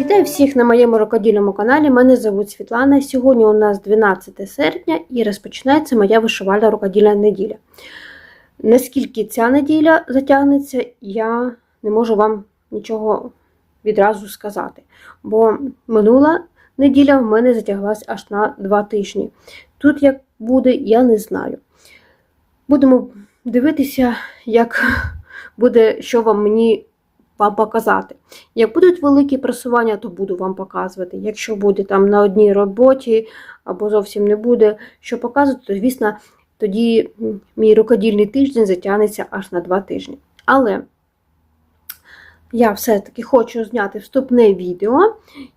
Вітаю всіх на моєму рукодільному каналі. Мене звуть Світлана. Сьогодні у нас 12 серпня і розпочинається моя вишивальна рукодільна неділя. Наскільки ця неділя затягнеться, я не можу вам нічого відразу сказати. Бо минула неділя в мене затяглась аж на 2 тижні. Тут як буде, я не знаю. Будемо дивитися, як буде, що вам мені вам показати. Як будуть великі просування, то буду вам показувати. Якщо буде там на одній роботі або зовсім не буде що показувати, то, звісно, тоді мій рукодільний тиждень затягнеться аж на два тижні. Але я все-таки хочу зняти вступне відео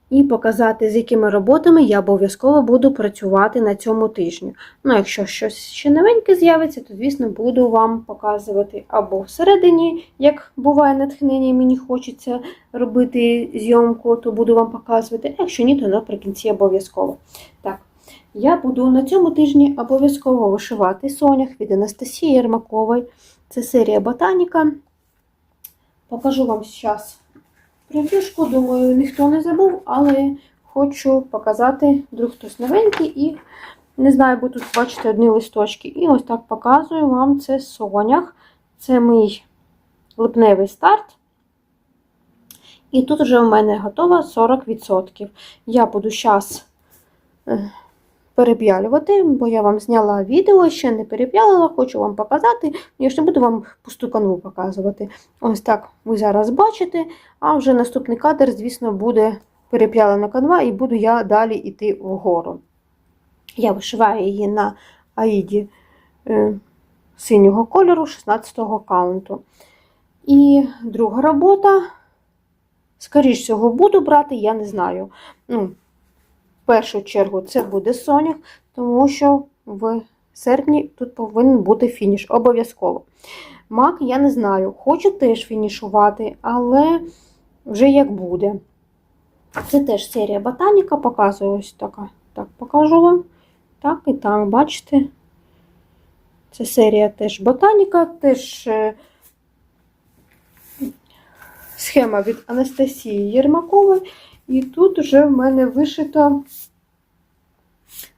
і показати, з якими роботами я обов'язково буду працювати на цьому тижні. Ну, якщо щось ще новеньке з'явиться, то, звісно, буду вам показувати або всередині, як буває натхнення, і мені хочеться робити зйомку, то буду вам показувати. А якщо ні, то наприкінці обов'язково. Так, я буду на цьому тижні обов'язково вишивати сонях від Анастасії Єрмакової. Це серія Ботаніка. Покажу вам зараз прев'юшку, думаю, ніхто не забув, але хочу показати, вдруг хтось новенький і не знаю, бо тут бачите одні листочки. І ось так показую вам це сонях. Це мій липневий старт. І тут вже в мене готово 40%. Я буду зараз переп'ялювати, бо я вам зняла відео, ще не переп'ялила, хочу вам показати. Я ж не буду вам пусту канву показувати. Ось так ви зараз бачите. А вже наступний кадр, звісно, буде переп'ялена канва, і буду я далі йти вгору. Я вишиваю її на аїді е, синього кольору 16-го каунту. І друга робота, скоріш всього, буду брати, я не знаю. Ну, в першу чергу це буде сонях, тому що в серпні тут повинен бути фініш. Обов'язково. Мак, я не знаю, хочу теж фінішувати, але вже як буде. Це теж серія ботаніка, показую ось така. Так, покажу вам. Так і так, бачите? Це серія теж ботаніка, теж е, схема від Анастасії Єрмакової. І тут вже в мене вишито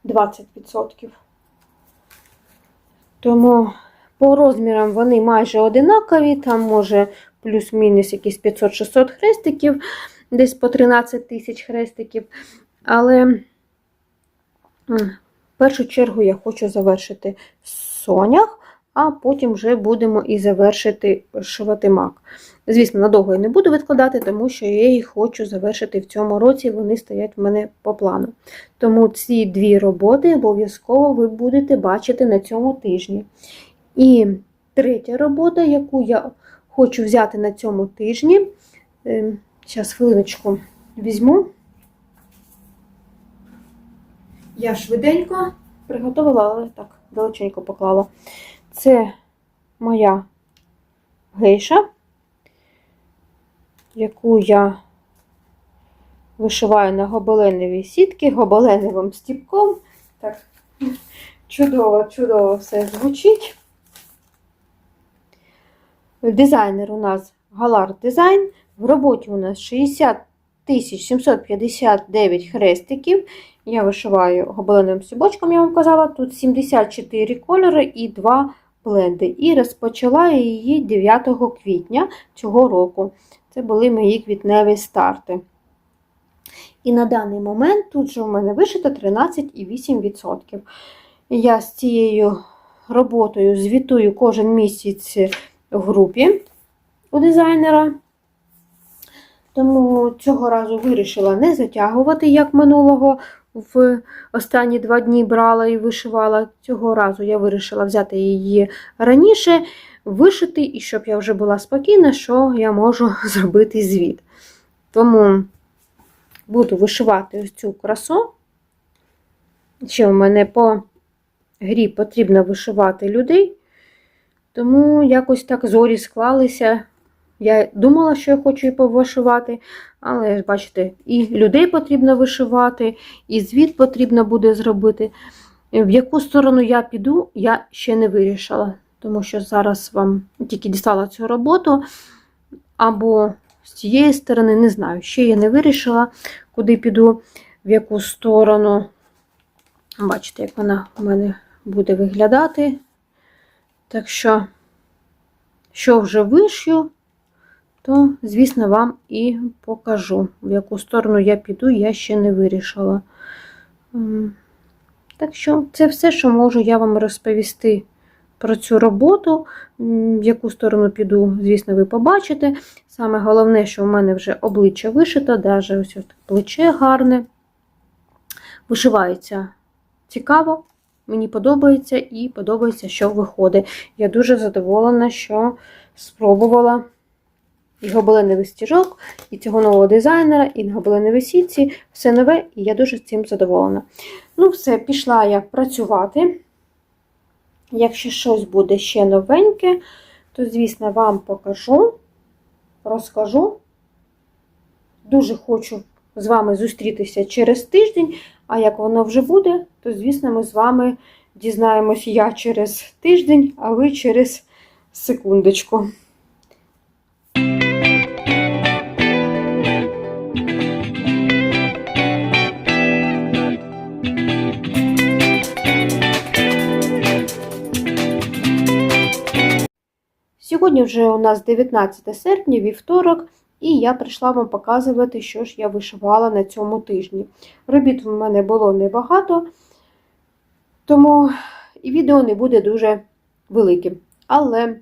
20%. Тому по розмірам вони майже одинакові, там може плюс-мінус якісь 500-600 хрестиків, десь по 13 тисяч хрестиків. Але в першу чергу я хочу завершити сонях, а потім вже будемо і завершити шивати мак. Звісно, надовго я не буду відкладати, тому що я їх хочу завершити в цьому році, вони стоять в мене по плану. Тому ці дві роботи обов'язково ви будете бачити на цьому тижні. І третя робота, яку я хочу взяти на цьому тижні, зараз хвилиночку візьму. Я швиденько приготувала, але так, далеченько поклала. Це моя гейша яку я вишиваю на гобеленовій сітки, гобеленовим стіпком. Так, чудово, чудово все звучить. Дизайнер у нас Галар Дизайн. В роботі у нас 60 759 хрестиків. Я вишиваю гобеленовим стібочком, я вам казала, тут 74 кольори і 2 бленди. І розпочала її 9 квітня цього року. Це були мої квітневі старти. І на даний момент тут же у мене вишито 13,8%. Я з цією роботою звітую кожен місяць в групі у дизайнера. Тому цього разу вирішила не затягувати, як минулого в останні два дні брала і вишивала. Цього разу я вирішила взяти її раніше вишити, і щоб я вже була спокійна, що я можу зробити звіт. Тому буду вишивати ось цю красу. Ще в мене по грі потрібно вишивати людей, тому якось так зорі склалися. Я думала, що я хочу її повишивати, але, бачите, і людей потрібно вишивати, і звіт потрібно буде зробити. В яку сторону я піду, я ще не вирішила, тому що зараз вам тільки дістала цю роботу, або з цієї сторони, не знаю, ще я не вирішила, куди піду, в яку сторону. Бачите, як вона в мене буде виглядати. Так що, що вже вишью, то, звісно, вам і покажу. В яку сторону я піду, я ще не вирішила. Так що, це все, що можу я вам розповісти про цю роботу. В яку сторону піду, звісно, ви побачите. Саме головне, що в мене вже обличчя вишито, навіть ось от плече гарне. Вишивається цікаво, мені подобається і подобається, що виходить. Я дуже задоволена, що спробувала і гобеленовий стіжок, і цього нового дизайнера, і гобеленові сітці. Все нове, і я дуже цим задоволена. Ну, все, пішла я працювати. Якщо щось буде ще новеньке, то, звісно, вам покажу, розкажу. Дуже хочу з вами зустрітися через тиждень, а як воно вже буде, то, звісно, ми з вами дізнаємось я через тиждень, а ви через секундочку. Сьогодні вже у нас 19 серпня, вівторок, і я прийшла вам показувати, що ж я вишивала на цьому тижні. Робіт в мене було небагато, тому і відео не буде дуже великим. Але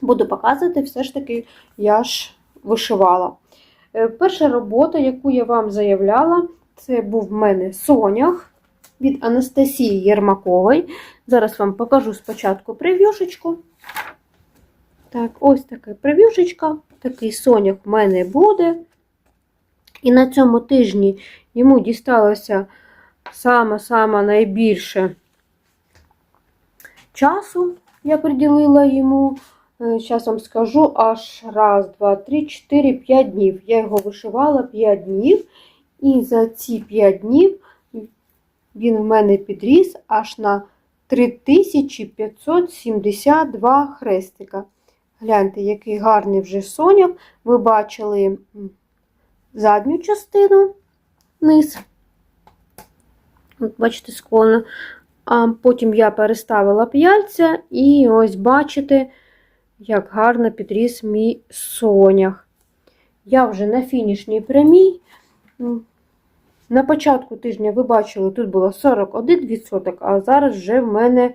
буду показувати, все ж таки, я ж вишивала. Е, Перша робота, яку я вам заявляла, це був в мене сонях від Анастасії Єрмакової. Зараз вам покажу спочатку прев'юшечку. Так, ось така прев'юшечка, такий соняк в мене буде. І на цьому тижні йому дісталося саме-саме найбільше часу. Я приділила йому, зараз вам скажу, аж раз, два, три, чотири, п'ять днів. Я його вишивала 5 днів, і за ці 5 днів він в мене підріс аж на 3572 хрестика. Гляньте, який гарний вже соняк. Ви бачили задню частину низ. От, бачите, склонно. А потім я переставила п'яльця, і ось бачите, як гарно підріс мій сонях. Я вже на фінішній прямій. На початку тижня ви бачили, тут було 41%, а зараз вже в мене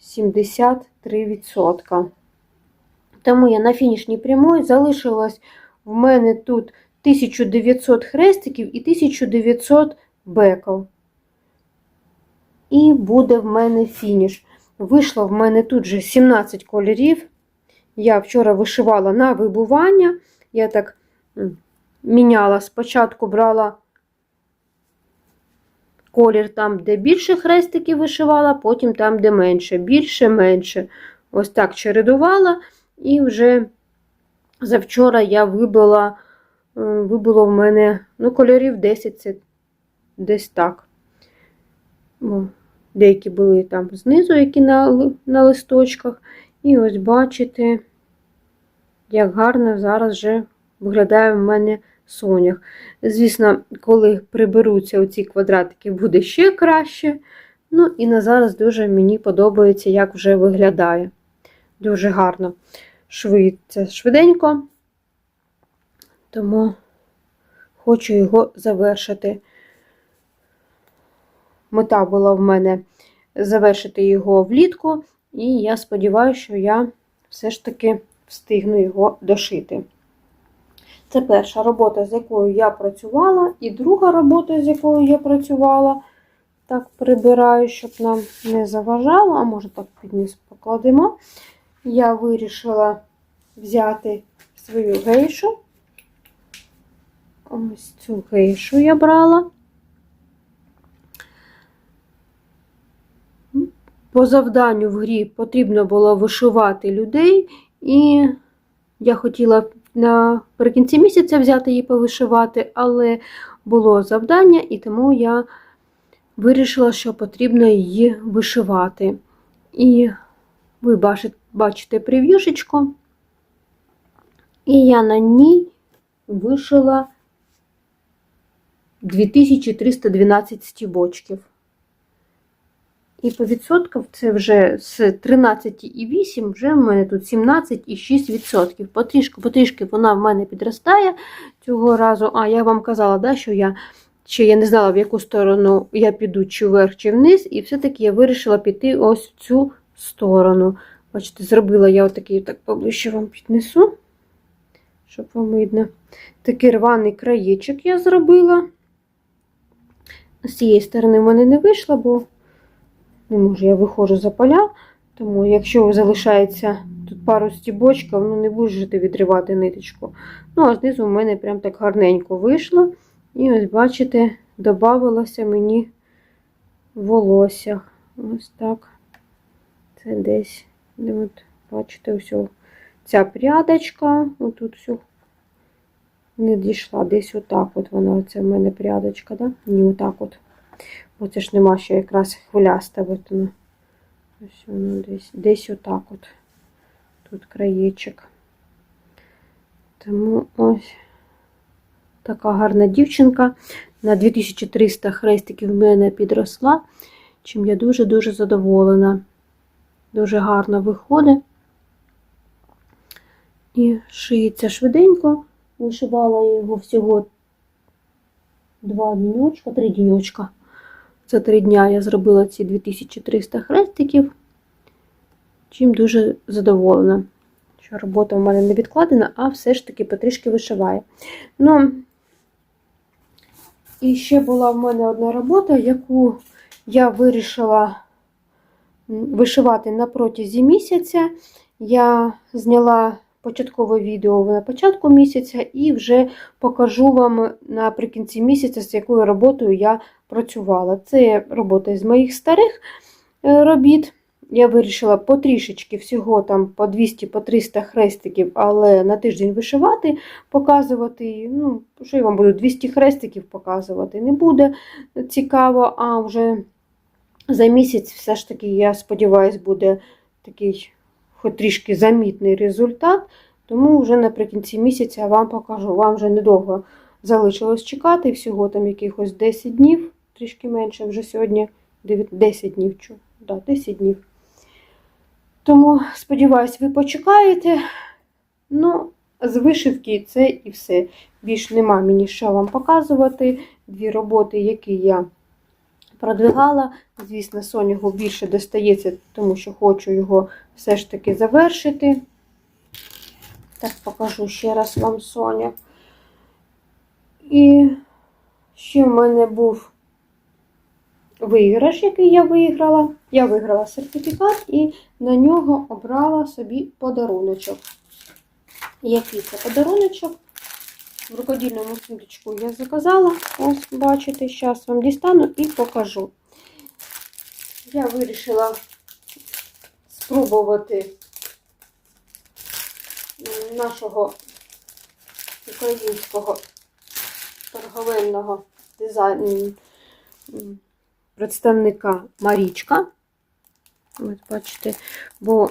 73%. Тому я на фінішній прямой залишилось в мене тут 1900 хрестиків і 1900 беків. І буде в мене фініш. Вийшло в мене тут же 17 кольорів. Я вчора вишивала на вибування. Я так міняла, спочатку брала колір там, де більше хрестиків вишивала, потім там, де менше, більше, менше. Ось так чередувала. І вже завчора я вибила, вибило в мене ну, кольорів 10, це десь так. Деякі були там знизу, які на, на листочках. І ось бачите, як гарно зараз вже виглядає в мене сонях. Звісно, коли приберуться оці квадратики, буде ще краще. Ну, і на зараз дуже мені подобається, як вже виглядає. Дуже гарно швидце, швиденько, тому хочу його завершити. Мета була в мене завершити його влітку, і я сподіваюся, що я все ж таки встигну його дошити. Це перша робота, з якою я працювала, і друга робота, з якою я працювала. Так, прибираю, щоб нам не заважало, а може так під низ покладемо. Я вирішила взяти свою гейшу. Ось цю гейшу я брала. По завданню в грі потрібно було вишивати людей, і я хотіла наприкінці місяця взяти її повишивати, але було завдання, і тому я вирішила, що потрібно її вишивати. І ви бачите, бачите прев'юшечку. І я на ній вишила 2312 стібочків. І по відсоткам це вже з 13,8, вже в мене тут 17,6%. Потрішки, потрішки вона в мене підростає цього разу. А я вам казала, да, що я ще я не знала, в яку сторону я піду, чи вверх, чи вниз, і все-таки я вирішила піти ось в цю сторону. Бачите, зробила я отакий, так поближче вам піднесу, щоб вам видно. Такий рваний краєчок я зробила. З цієї сторони в мене не вийшло, бо не можу, я виходжу за поля. Тому, якщо залишається тут пару стібочків, ну не будете відривати ниточку. Ну, а знизу в мене прям так гарненько вийшло. І ось, бачите, додавалося мені волосся. Ось так. Це десь, де от, бачите, ось ця прядочка. Отут все не дійшла. Десь отак от вона, оце в мене прядочка, да? Ні, отак от. Оце ж нема що якраз хвиляста. От воно. Ось воно десь, десь отак от. Тут краєчок. Тому ось така гарна дівчинка. На 2300 хрестиків в мене підросла, чим я дуже-дуже задоволена. Дуже гарно виходить. І шиється швиденько. Вишивала його всього два діньочка, три діньочка. За три дня я зробила ці 2300 хрестиків, чим дуже задоволена. Що робота в мене не відкладена, а все ж таки потрішки вишиває. Ну, і ще була в мене одна робота, яку я вирішила вишивати на протязі місяця. Я зняла початкове відео на початку місяця і вже покажу вам наприкінці місяця, з якою роботою я працювала. Це робота з моїх старих е, робіт. Я вирішила потрішечки всього там по 200-300 хрестиків, але на тиждень вишивати, показувати. Ну, що я вам буду 200 хрестиків показувати, не буде цікаво, а вже за місяць, все ж таки, я сподіваюся, буде такий хоч трішки замітний результат. Тому вже наприкінці місяця вам покажу. Вам вже недовго залишилось чекати, всього там якихось 10 днів, трішки менше, вже сьогодні 10 днів. Да, 10 днів. Тому, сподіваюсь, ви почекаєте. Ну, з вишивки це і все. Більш нема мені що вам показувати. Дві роботи, які я продвигала. Звісно, Сонягу більше достається, тому що хочу його все ж таки завершити. Так, покажу ще раз вам Соня. І ще в мене був виграш, який я виграла. Я виграла сертифікат і на нього обрала собі подаруночок. Який це подаруночок? В рукодільному сундучку я заказала. Ось, бачите, зараз вам дістану і покажу. Я вирішила спробувати нашого українського торговельного дизайну представника Марічка. Ось, бачите, бо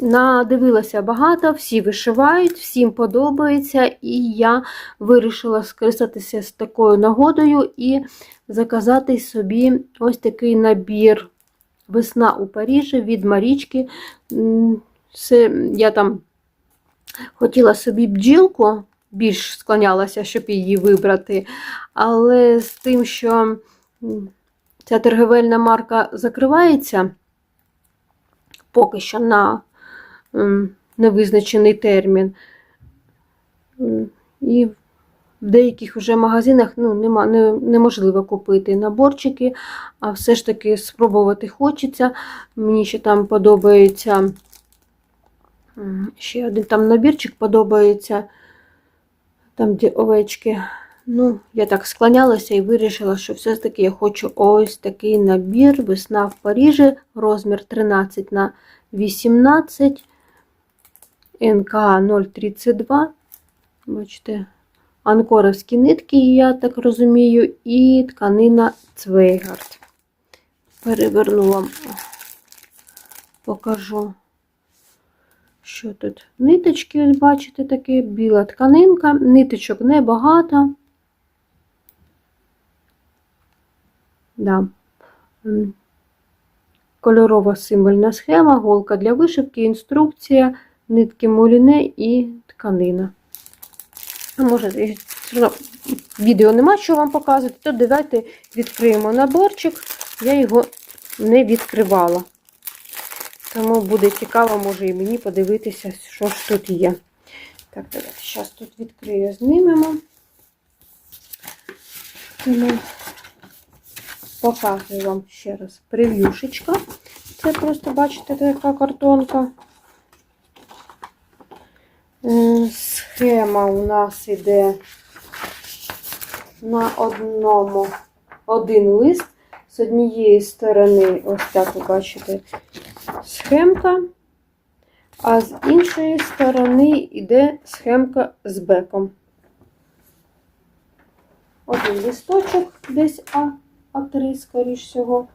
надивилася багато, всі вишивають, всім подобається, і я вирішила скористатися з такою нагодою і заказати собі ось такий набір. Весна у Парижі від Марічки. Це я там хотіла собі бджілку, більш склонялася, щоб її вибрати, але з тим, що ця торговельна марка закривається поки що на невизначений термін. І в деяких вже магазинах ну, нема, не, неможливо купити наборчики, а все ж таки спробувати хочеться. Мені ще там подобається ще один там набірчик подобається, там, де овечки. Ну, я так склонялася і вирішила, що все-таки я хочу ось такий набір. Весна в Парижі, розмір 13 на 18, НК 032. Бачите, анкоровські нитки, я так розумію, і тканина Цвейгард. переверну вам, покажу, що тут. Ниточки, бачите, таке, біла тканинка, ниточок небагато. Да. Кольорова символьна схема, голка для вишивки, інструкція, нитки муліне і тканина. Може, відео нема що вам показувати, то давайте відкриємо наборчик. Я його не відкривала. Тому буде цікаво, може і мені подивитися, що ж тут є. Так, давайте зараз тут відкрию, знімемо. Тому показую вам ще раз прев'юшечка. Це просто, бачите, така картонка. Схема у нас іде на одному один лист. З однієї сторони, ось так ви бачите, схемка, а з іншої сторони йде схемка з беком. Один листочок десь А, А3, скоріш всього.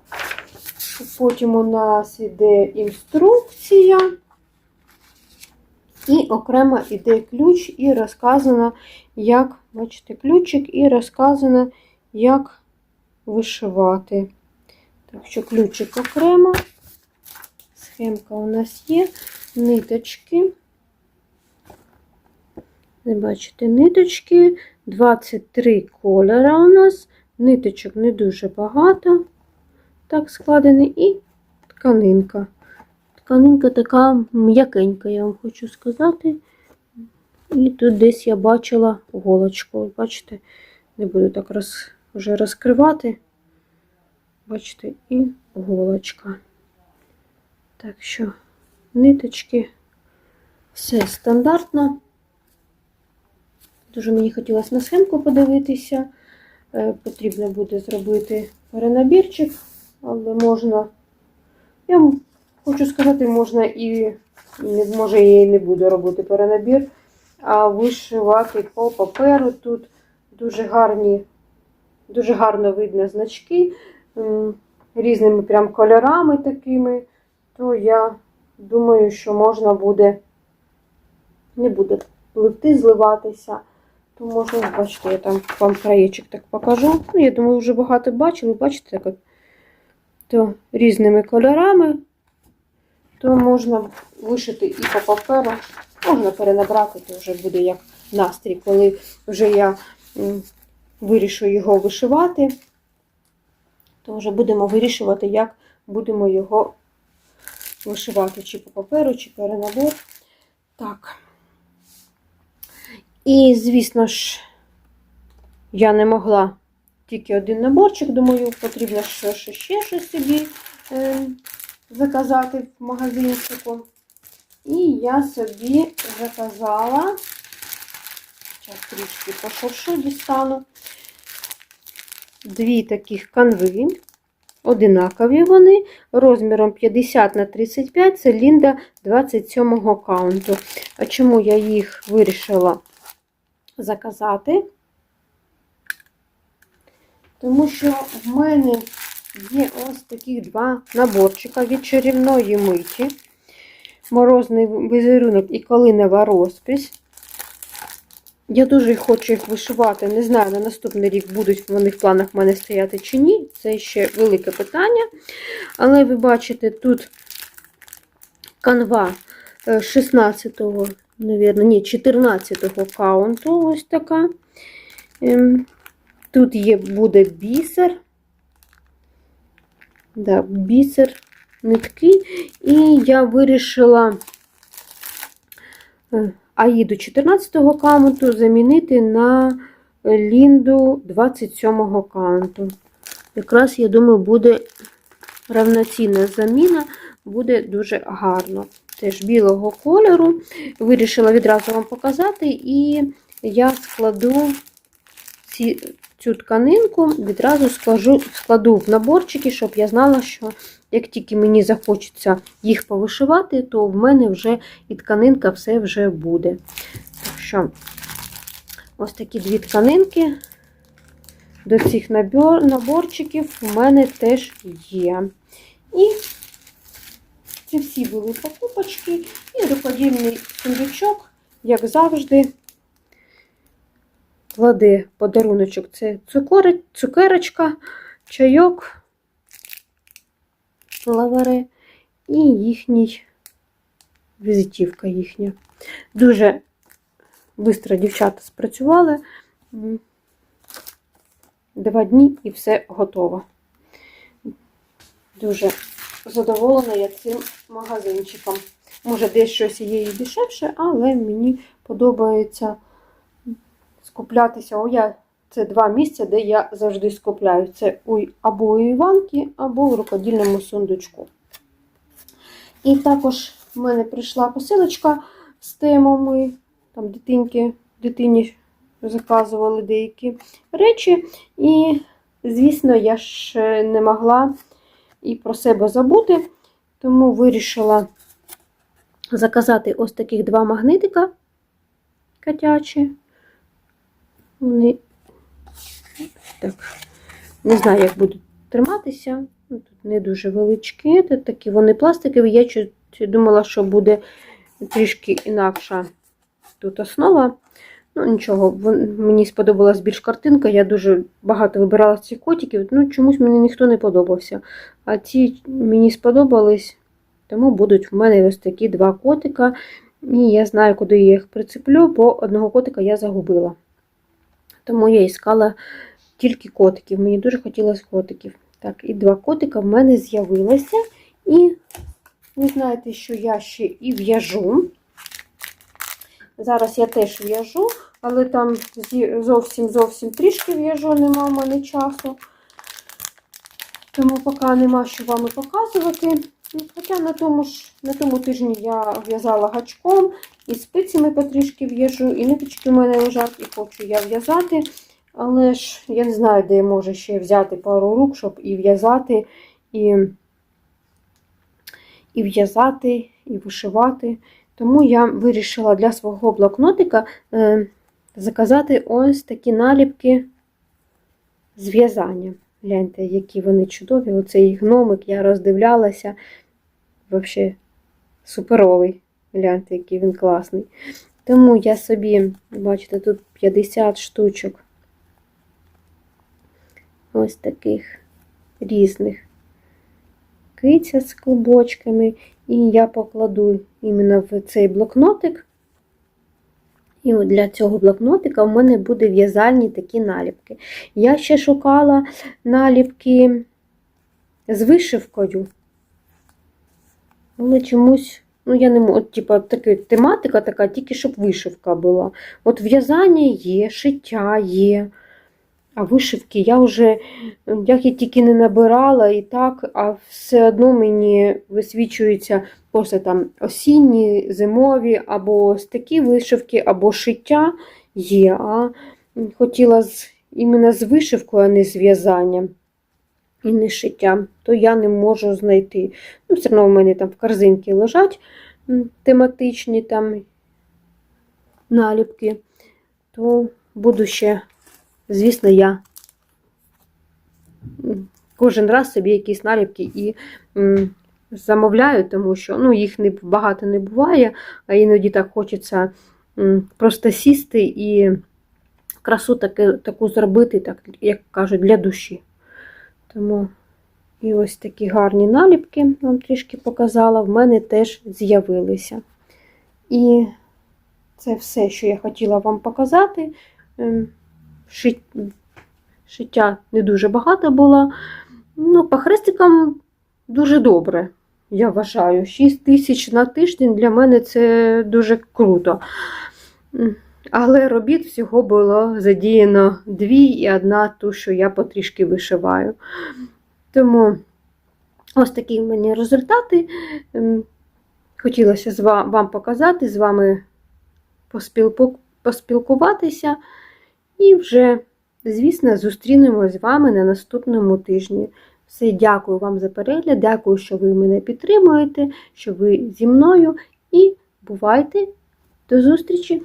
Потім у нас іде інструкція. І окремо йде ключ, і розказано, як, бачите, ключик, і розказано, як вишивати. Так що ключик окремо. Схемка у нас є, ниточки. Ви бачите, ниточки, 23 кольора у нас, ниточок не дуже багато, так складені, і тканинка. Тканинка така м'якенька, я вам хочу сказати. І тут десь я бачила голочку. Бачите, не буду так роз, вже розкривати. Бачите, і голочка. Так що ниточки, все стандартно. Дуже мені хотілося на схемку подивитися. Е, Потрібно буде зробити перенабірчик, але можна. Я хочу сказати, можна і, може, я і не буду робити перенабір, а вишивати по паперу. Тут дуже гарні, дуже гарно видно значки різними прям кольорами такими, то я думаю, що можна буде, не буде пливти, зливатися. То можна, бачите, я там вам краєчок так покажу. Ну, я думаю, вже багато бачили, бачите, так от, то різними кольорами, то можна вишити і по паперу, можна перенабрати, то вже буде як настрій, коли вже я вирішу його вишивати, то вже будемо вирішувати, як будемо його вишивати, чи по паперу, чи перенабор. Так. І, звісно ж, я не могла тільки один наборчик, думаю, потрібно ще, ще, ще щось собі е, заказати в магазинчику. І я собі заказала, зараз трішки пошовшу, дістану, дві таких канви. Одинакові вони, розміром 50 на 35, це Лінда 27 каунту. А чому я їх вирішила заказати? Тому що в мене є ось таких два наборчика від чарівної миті. Морозний візерунок і калинова розпись. Я дуже хочу їх вишивати. Не знаю, на наступний рік будуть вони в планах в мене стояти чи ні. Це ще велике питання. Але ви бачите, тут канва 16-го, навірно, ні, 14-го каунту. Ось така. Ем, Тут є буде бісер. Да, бісер, нитки. І я вирішила е, Аїду 14-го каунту замінити на Лінду 27-го каунту. Якраз, я думаю, буде равноцінна заміна, буде дуже гарно. Теж білого кольору. Вирішила відразу вам показати, і я складу ці, цю тканинку, відразу складу, складу в наборчики, щоб я знала, що як тільки мені захочеться їх повишивати, то в мене вже і тканинка все вже буде. Так що, ось такі дві тканинки до цих наборчиків у мене теж є. І це всі були покупочки. І рукодільний сундучок, як завжди, кладе подаруночок. Це цукерочка, чайок, лаваре і їхній візитівка їхня. Дуже швидко дівчата спрацювали. Два дні і все готово. Дуже задоволена я цим магазинчиком. Може, десь щось є і дешевше, але мені подобається скуплятися. О, я це два місця, де я завжди скупляю. Це або у Іванки, або у рукодільному сундучку. І також в мене прийшла посилочка з темами. Там дитинки, дитині заказували деякі речі. І, звісно, я ж не могла і про себе забути, тому вирішила заказати ось таких два магнитика котячі. Вони так, не знаю, як будуть триматися. Ну, Тут не дуже величкі, тут такі вони пластикові. Я думала, що буде трішки інакша тут основа. Ну, нічого, мені сподобалась більш картинка. Я дуже багато вибирала цих котиків. Ну, чомусь мені ніхто не подобався. А ці мені сподобались, тому будуть в мене ось такі два котика. І я знаю, куди я їх прицеплю, бо одного котика я загубила. Тому я іскала тільки котиків. Мені дуже хотілося котиків. Так, і два котика в мене з'явилося. І ви знаєте, що я ще і в'яжу. Зараз я теж в'яжу, але там зовсім зовсім трішки в'яжу, нема в мене часу. Тому поки нема що вам показувати. Ну, Хоча на тому ж на тому тижні я в'язала гачком, і спицями потрішки в'яжу, і ниточки в мене лежать, і хочу я в'язати. Але ж я не знаю, де я можу ще взяти пару рук, щоб і в'язати, і, і в'язати, і вишивати. Тому я вирішила для свого блокнотика е, заказати ось такі наліпки з в'язання. Гляньте, які вони чудові. Оцей гномик я роздивлялася. Взагалі суперовий. Гляньте, який він класний. Тому я собі, бачите, тут 50 штучок ось таких різних киця з клубочками. І я покладу іменно в цей блокнотик. І от для цього блокнотика в мене буде в'язальні такі наліпки. Я ще шукала наліпки з вишивкою. Але чомусь, ну я не можу, типа, така тематика така, тільки щоб вишивка була. От в'язання є, шиття є. А вишивки я вже, як я тільки не набирала і так, а все одно мені висвічуються просто там осінні, зимові, або ось такі вишивки, або шиття є. А хотіла з, іменно з вишивкою, а не з в'язанням і не шиттям, то я не можу знайти. Ну, все одно в мене там в корзинці лежать тематичні там наліпки, то буду ще звісно, я кожен раз собі якісь наліпки і замовляю, тому що ну, їх не, багато не буває, а іноді так хочеться просто сісти і красу таки, таку зробити, так, як кажуть, для душі. Тому і ось такі гарні наліпки, вам трішки показала, в мене теж з'явилися. І це все, що я хотіла вам показати. Ем, шиття не дуже багато було. Ну, по хрестикам дуже добре, я вважаю. 6 тисяч на тиждень для мене це дуже круто. Але робіт всього було задіяно дві і одна ту, що я потрішки вишиваю. Тому ось такі в мене результати. Ем, Хотілося вам показати, з вами поспілкуватися. І вже, звісно, зустрінемось з вами на наступному тижні. Все, дякую вам за перегляд, дякую, що ви мене підтримуєте, що ви зі мною. І бувайте до зустрічі!